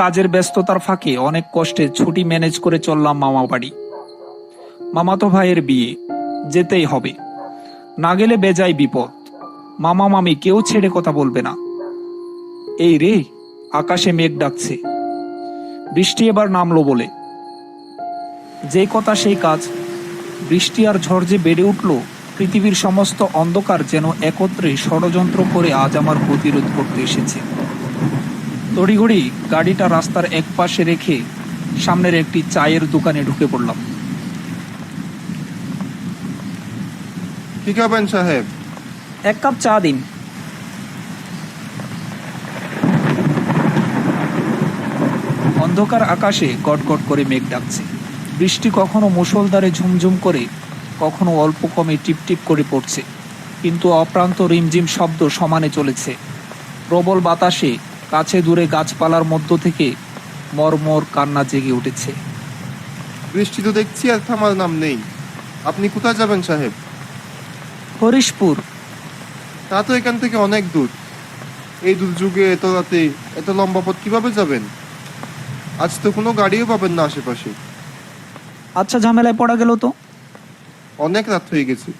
কাজের ব্যস্ততার ফাঁকে অনেক কষ্টে ছুটি ম্যানেজ করে চললাম মামা বাড়ি মামাতো ভাইয়ের বিয়ে, যেতেই হবে। না গেলে বেজায় বিপদ। মামা মামি কেউ ছেড়ে কথা বলবে না। এই রে, আকাশে মেঘ ডাকছে। বৃষ্টি এবার নামলো বলে। যে কথা সেই কাজ। বৃষ্টি আর ঝড় যে বেড়ে উঠল, পৃথিবীর সমস্ত অন্ধকার যেন একত্রে ষড়যন্ত্র করে আজ আমার প্রতিরোধ করতে এসেছে। তড়িঘড়ি গাড়িটা রাস্তার এক পাশে রেখে সামনের একটি চায়ের দোকানে ঢুকে পড়লাম। কি খাবেন সাহেব? এক কাপ চা দিন। অন্ধকার আকাশে গটগট করে মেঘ ডাকছে। বৃষ্টি কখনো মুষলধারে ঝুমঝুম করে কখনো অল্প কমে টিপটিপ করে পড়ছে। কিন্তু অপ্রান্ত রিমঝিম শব্দ সমানে চলেছে। প্রবল বাতাসে কাছে দূরে গাছপালার মধ্য থেকে মরমর কান্না জেগে উঠেছে। বৃষ্টি তো দেখছি আর থামার নাম নেই। আপনি কোথায় যাবেন সাহেব? হরিশপুর। তা তো এখান থেকে অনেক দূর। এই দুর্যোগে এত রাতে এত লম্বা পথ কীভাবে যাবেন? আজ তো কোনো গাড়িও পাবেন না আশেপাশে। আচ্ছা ঝামেলায় পড়া গেল তো। অনেক রাত হয়ে গেছে।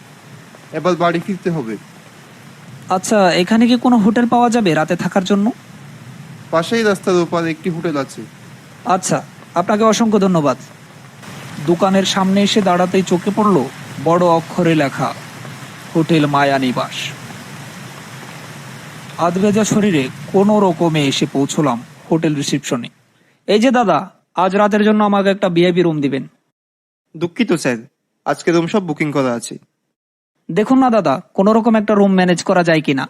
এবার বাড়ি ফিরতে হবে। আচ্ছা এখানে কি কোনো হোটেল পাওয়া যাবে রাতে থাকার জন্য? পাশেই রাস্তার ওপারে একটি হোটেল আছে। আচ্ছা আপনাকে অসংখ্য ধন্যবাদ। দোকানের সামনে এসে দাঁড়াতেই চোখে পড়ল বড় অক্ষরে লেখা হোটেল মায়া নিবাস আধভেজা শরীরে কোনো রকমে এসে পৌঁছলাম হোটেল রিসিপশনে। এই যে দাদা আজ রাতের জন্য আমাকে একটা বিআইপি রুম দিবেন। দুঃখিত স্যার। আজকে রুম সব বুকিং করা আছে। দেখুন না দাদা কোনো রকম একটা রুম ম্যানেজ করা যায় কিনা।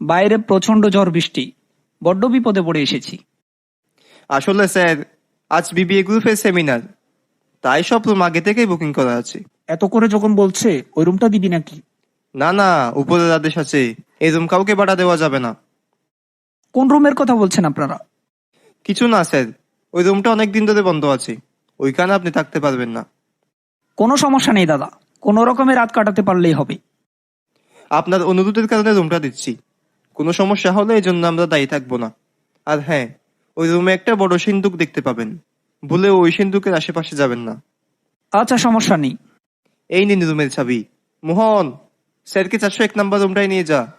বাইরে প্রচণ্ড ঝড় বৃষ্টি। বড্ড বিপদে পড়ে এসেছি। আসলে স্যার আজ বিবিএ গ্রুপের সেমিনার। তাই সব রুম আগে থেকেই বুকিং করা আছে। এত করে যখন বলছে ওই রুমটা দিবি নাকি? না না উপরের আদেশ আছে। এই রুম কাউকে ভাড়া দেওয়া যাবে না। কোন রুমের কথা বলছেন আপনারা? কিছু না স্যার। ওই রুমটা অনেক দিন ধরে বন্ধ আছে। ওইখানে আপনি থাকতে পারবেন না। কোনো সমস্যা নেই দাদা। কোনো রকমে রাত কাটাতে পারলেই হবে। আপনার অনুরোধের কারণে রুমটা দিচ্ছি। কোনো সমস্যা হলে এই জন্য আমরা দায়ী থাকব না। আর হ্যাঁ ওই রুমে একটা বড় সিন্দুক দেখতে পাবেন। ভুলে ওই সিন্দুকের আশেপাশে যাবেন না। আচ্ছা সমস্যা নেই। এই নিন রুমের চাবি। মোহন স্যারকে চারশো এক নাম্বার রুমটাই নিয়ে যা।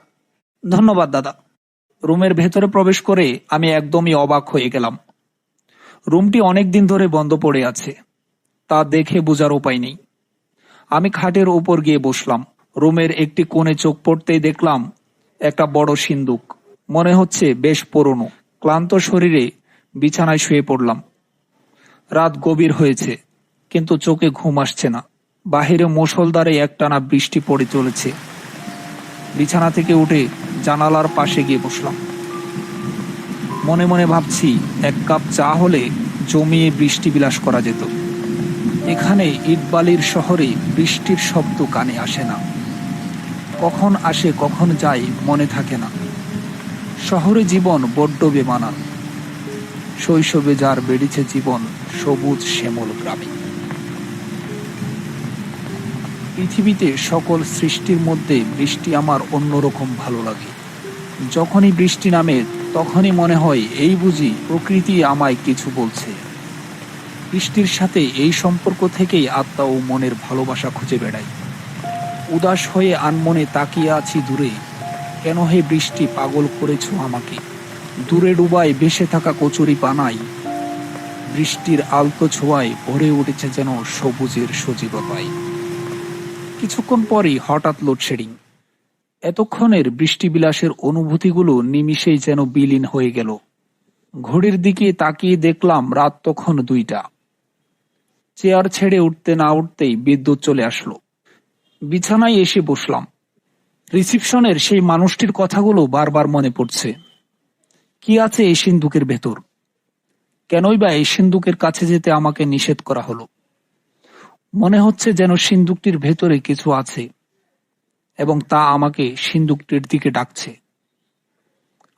ধন্যবাদ দাদা। রুমের ভেতরে প্রবেশ করে আমি একদমই অবাক হয়ে গেলাম। রুমটি অনেক দিন ধরে বন্ধ পড়ে আছে। তা দেখে বোঝার উপায় নেই। আমি খাটের উপর গিয়ে বসলাম। রুমের একটি কোণে চোখ পড়তেই দেখলাম একটা বড় সিন্দুক। মনে হচ্ছে বেশ পুরনো। ক্লান্ত শরীরে বিছানায় শুয়ে পড়লাম। রাত গভীর হয়েছে, কিন্তু চোখে ঘুম আসছে না। বাহিরে মুষলধারে একটানা বৃষ্টি পড়ে চলেছে। বিছানা থেকে উঠে জানালার পাশে গিয়ে বসলাম। মনে মনে ভাবছি, এক কাপ চা হলে জমিয়ে বৃষ্টি বিলাস করা যেত। এখানে ইটবালির শহরে বৃষ্টির শব্দ কানে আসে না। কখন আসে, কখন যায় মনে থাকে না। শহরে জীবন বড্ড বেমানান। শৈশবে যার বেড়েছে জীবন সবুজ শ্যামল গ্রামে। পৃথিবীতে সকল সৃষ্টির মধ্যে বৃষ্টি আমার অন্যরকম ভালো লাগে। যখনই বৃষ্টি নামে, তখনই মনে হয় এই বুঝি প্রকৃতি আমায় কিছু বলছে। বৃষ্টির সাথে এই সম্পর্ক থেকেই আত্মা ও মনের ভালোবাসা খুঁজে বেড়াই উদাস হয়ে আনমনে তাকিয়ে আছি দূরে। কেন হে বৃষ্টি পাগল করেছ আমাকে? দূরে ডুবায় ভেসে থাকা কচুরি পানাই। বৃষ্টির আলতো ছোঁয়ায় ভরে উঠেছে যেন সবুজের সজীবতায় কিছুক্ষণ পরই হঠাৎ লোডশেডিং। এতক্ষণের বৃষ্টিবিলাসের অনুভূতিগুলো নিমিষেই যেন বিলীন হয়ে গেল। ঘড়ির দিকে তাকিয়ে দেখলাম রাত তখন দুইটা। চেয়ার ছেড়ে উঠতে না উঠতেই বিদ্যুৎ চলে আসলো। বিছানায় এসে বসলাম। রিসিপশনের সেই মানুষটির কথাগুলো বারবার মনে পড়ছে। কি আছে এই সিন্দুকের ভেতর? কেনই বা এই সিন্দুকের কাছে যেতে আমাকে নিষেধ করা হলো? মনে হচ্ছে যেন সিন্দুকটির ভেতরে কিছু আছে এবং তা আমাকে সিন্দুকটির দিকে ডাকছে।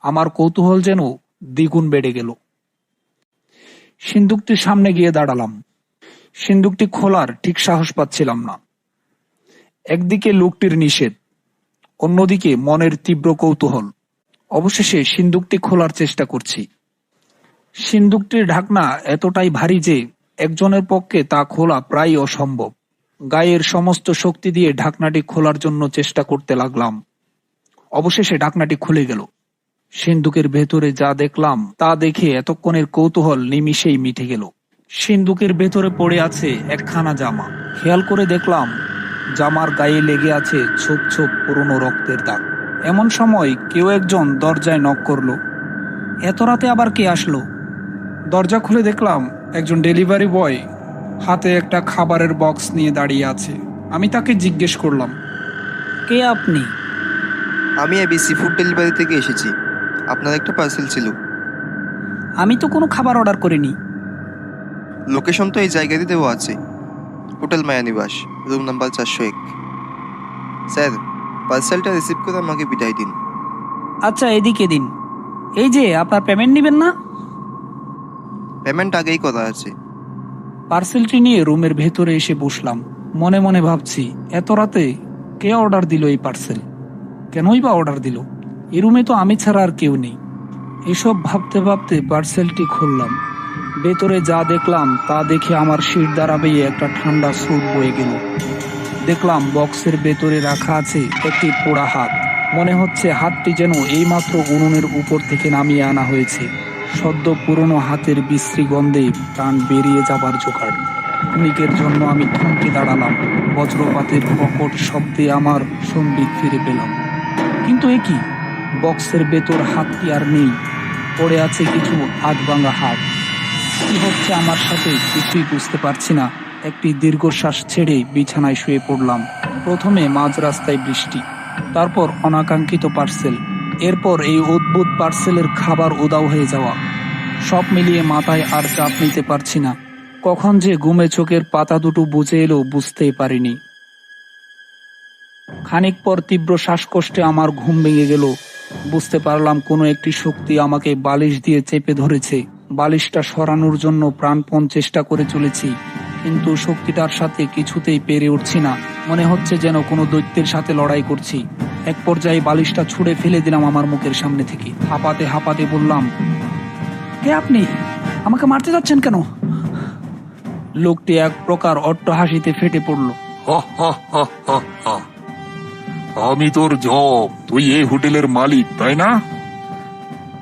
আমার কৌতূহল যেন দ্বিগুণ বেড়ে গেল। সিন্দুকটির সামনে গিয়ে দাঁড়ালাম। সিন্দুকটি খোলার ঠিক সাহস পাচ্ছিলাম না। একদিকে লোকটির নিষেধ, অন্যদিকে মনের তীব্র কৌতূহল। অবশেষে সিন্দুকটি খোলার চেষ্টা করছি। সিন্দুকটির ঢাকনা এতটাই ভারী যে একজনের পক্ষে তা খোলা প্রায় অসম্ভব। গায়ের সমস্ত শক্তি দিয়ে ঢাকনাটি খোলার জন্য চেষ্টা করতে লাগলাম। অবশেষে ঢাকনাটি খুলে গেল। সিন্দুকের ভেতরে যা দেখলাম, তা দেখে এতক্ষণের কৌতূহল নিমিষেই মিটে গেল। সিন্দুকের ভেতরে পড়ে আছে একখানা জামা। খেয়াল করে দেখলাম জামার গায়ে লেগে আছে ছোপ ছোপ পুরনো রক্তের দাগ। এমন সময় কেউ একজন দরজায় নক করল। এত রাতে আবার কে আসলো? দরজা খুলে দেখলাম একজন ডেলিভারি বয় হাতে একটা খাবারের বক্স নিয়ে দাঁড়িয়ে আছে। আমি তাকে জিজ্ঞেস করলাম কে আপনি? আমি এবিসি ফুড ডেলিভারি থেকে এসেছি। আপনার একটা পার্সেল ছিল। আমি তো কোনো খাবার অর্ডার করিনি। লোকেশন তো এই জায়গাতে দেওয়া আছে। হোটেল মায়ানিবাস। রুম নাম্বার চারশো এক। স্যার পার্সেলটা রিসিভ করে আমাকে বিদায় দিন। আচ্ছা এদিকে দিন। এই যে আপনার পেমেন্ট নেবেন না? পেমেন্ট আগেই করা আছে। পার্সেলটি নিয়ে রুমের ভেতরে এসে বসলাম। মনে মনে ভাবছি এত রাতে কে অর্ডার দিল এই পার্সেল কেনই বা অর্ডার দিল? এই রুমে তো আমি ছাড়া আর কেউ নেই। এসব ভাবতে ভাবতে পার্সেলটি খুললাম। ভেতরে যা দেখলাম, তা দেখে আমার শির বেয়ে একটা ঠান্ডা স্রোত বয়ে গেল। দেখলাম বক্সের ভেতরে রাখা আছে একটি পোড়া হাত। মনে হচ্ছে হাতটি যেন এইমাত্র উনুনের উপর থেকে নামিয়ে আনা হয়েছে। সদ্য পুরনো হাতের বিশ্রী গন্ধে প্রাণ বেরিয়ে যাবার জোগাড়। ক্ষণিকের জন্য আমি থমকে দাঁড়ালাম। বজ্রপাতের প্রকট শব্দে আমার সম্বিত ফিরে পেলাম। কিন্তু এ কি? বক্সের ভেতর হাতটি আর নেই? পড়ে আছে কিছু হাত ভাঙা হাত। কি হচ্ছে আমার সাথে কিছুই বুঝতে পারছি না। একটি দীর্ঘশ্বাস ছেড়ে বিছানায় শুয়ে পড়লাম। প্রথমে মাঝ রাস্তায় বৃষ্টি, তারপর অনাকাঙ্ক্ষিত পার্সেল, এরপর এই অদ্ভুত পার্সেলের খাবার উদাও হয়ে যাওয়া। সব মিলিয়ে মাথায় আর চাপ নিতে পারছি না। কখন যে ঘুমে চোখের পাতা দুটো বুঝে এলো বুঝতেই পারিনি। খানিক পর তীব্র শ্বাসকষ্টে আমার ঘুম ভেঙে গেল। বুঝতে পারলাম কোনো একটি শক্তি আমাকে বালিশ দিয়ে চেপে ধরেছে। বালিশটা সরানোর জন্য প্রাণপণ চেষ্টা করে চলেছি কিন্তু শক্তিটার সাথে কিছুতেই পেরে উঠছি না। মনে হচ্ছে যেন কোনো দৈত্যের সাথে লড়াই করছি। এক পর্যায়ে বালিশটা ছুঁড়ে ফেলে দিলাম আমার মুখের সামনে থেকে। হাঁপাতে হাঁপাতে বললাম কে আপনি? আমাকে মারতে যাচ্ছেন কেন? লোকটি এক প্রকার অট্ট হাসিতে ফেটে পড়ল। আমি তোর জব তুই এই হোটেলের মালিক তাই না?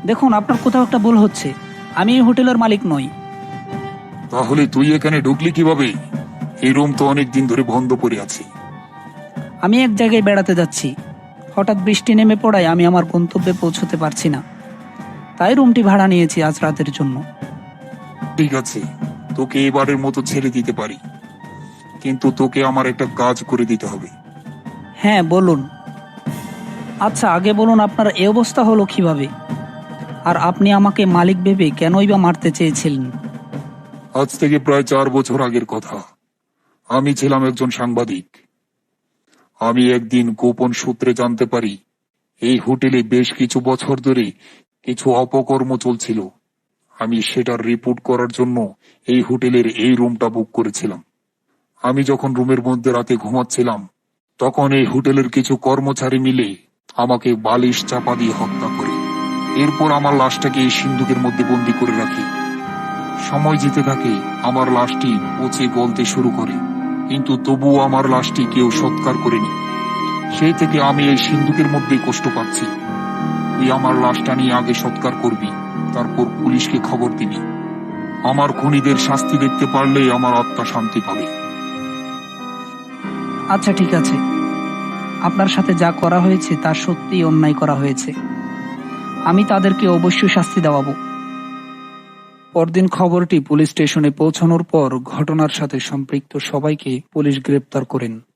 দেখুন আপনার কোথাও একটা ভুল হচ্ছে। আমি এই হোটেলের মালিক নই। তাহলে তুই এখানে ঢুকলি কীভাবে? এই রুম তো অনেক দিন ধরে বন্ধ পড়ে আছে। আমি এক জায়গায় বেড়াতে যাচ্ছি। হঠাৎ বৃষ্টি নেমে পড়ায় আমি আমার গন্তব্যে পৌঁছতে পারছি না। তাই রুমটি ভাড়া নিয়েছি আজ রাতের জন্য। ঠিক আছে তোকে এবারের মতো ছেড়ে দিতে পারি। কিন্তু তোকে আমার একটা কাজ করে দিতে হবে। হ্যাঁ বলুন। আচ্ছা আগে বলুন আপনার এ অবস্থা হলো কীভাবে? আর আপনি আমাকে মালিক ভেবে কেনই বা মারতে চেয়েছিলেন? আজ থেকে প্রায় চার বছর আগের কথা। আমি ছিলাম একজন সাংবাদিক। আমি একদিন গোপন সূত্রে জানতে পারি, এই হোটেলে বেশ কিছু বছর ধরে কিছু অপকর্ম চলছিল। আমি সেটার রিপোর্ট করার জন্য এই হোটেলের এই রুমটা বুক করেছিলাম। আমি যখন রুমের মধ্যে রাতে ঘুমাচ্ছিলাম, তখন এই হোটেলের কিছু কর্মচারী মিলে আমাকে বালিশ চাপা দিয়ে হত্যা করে এরপর আমার লাশটাকে এই সিন্ধুকের মধ্যে বন্দি করে রাখি। সময় যেতে থাকে, আমার লাশটি পচে গলতে শুরু করে। কিন্তু তবুও আমার লাশটি কেউ সৎকার করেনি। সেই থেকে আমি এই সিন্ধুকের মধ্যেই কষ্ট পাচ্ছি। তুই আমার লাশটা নিয়ে আগে সৎকার করবি, তারপর পুলিশকে খবর দিবি। আমার খুনিদের শাস্তি দেখতে পারলেই আমার আত্মা শান্তি পাবে। আচ্ছা ঠিক আছে। আপনার সাথে যা করা হয়েছে, তা সত্যিই অন্যায় করা হয়েছে। আমি তাদেরকে অবশ্যই শাস্তি দেওয়াবো। পরদিন খবরটি পুলিশ স্টেশনে পৌঁছানোর পর ঘটনার সাথে সম্পৃক্ত সবাইকে পুলিশ গ্রেপ্তার করেন।